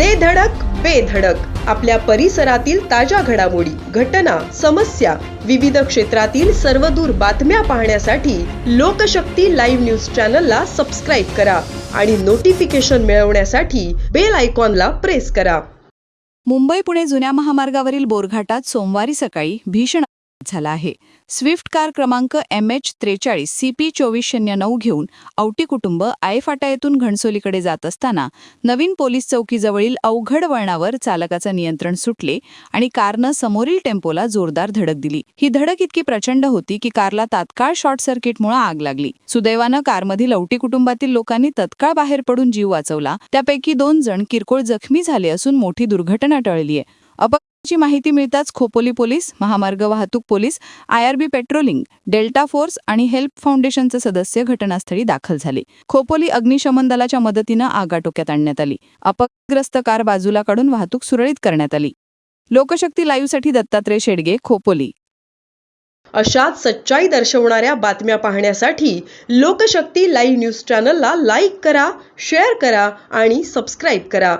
दे धडक बेधडक आपल्या परिसरातील ताज्या घडामोडी घटना समस्या विविध क्षेत्रातील सर्वदूर बातम्या पाहण्यासाठी लोकशक्ती लाईव्ह न्यूज चॅनलला सबस्क्राईब करा आणि नोटिफिकेशन मिळवण्यासाठी बेल आयकॉनला प्रेस करा. मुंबई पुणे जुन्या महामार्गावरील बोरघाटात सोमवारी सकाळी भीषण झाला आहे. स्विफ्ट कार क्रमांक एम एच त्रेचाळीस सी पी चोवीस शून्य नऊ घेऊन औटी कुटुंब आयफाटा येथून घणसोलीकडे जात असताना नवीन पोलीस चौकीजवळील अवघड वळणावर चालकाचं नियंत्रण सुटले आणि कारनं समोरील टेम्पोला जोरदार धडक दिली. ही धडक इतकी प्रचंड होती की कारला तात्काळ शॉर्ट सर्किटमुळे आग लागली. सुदैवानं कारमधील औटी कुटुंबातील लोकांनी तत्काळ बाहेर पडून जीव वाचवला. त्यापैकी दोन जण किरकोळ जखमी झाले असून मोठी दुर्घटना टळलीय. ची माहिती मिळताच खोपोली पोलीस महामार्ग वाहतूक police IRB patrolling delta force आणि हेल्प फाउंडेशनचे सदस्य घटनास्थळी दाखल झाले. खोपोली अग्निशमन दलाच्या मदतीनं आग आटोक्यात आणण्यात आली. अपग्रस्त कार बाजूला काढून वाहतूक सुरळीत करण्यात आली. लोकशक्ती लाईव्हसाठी दत्तात्रय शेडगे खोपोली. अशाच सच्चाई दर्शवणाऱ्या बातम्या पाहण्यासाठी लोकशक्ती लाईव्ह न्यूज चॅनलला लाईक करा शेअर करा आणि सबस्क्राईब करा.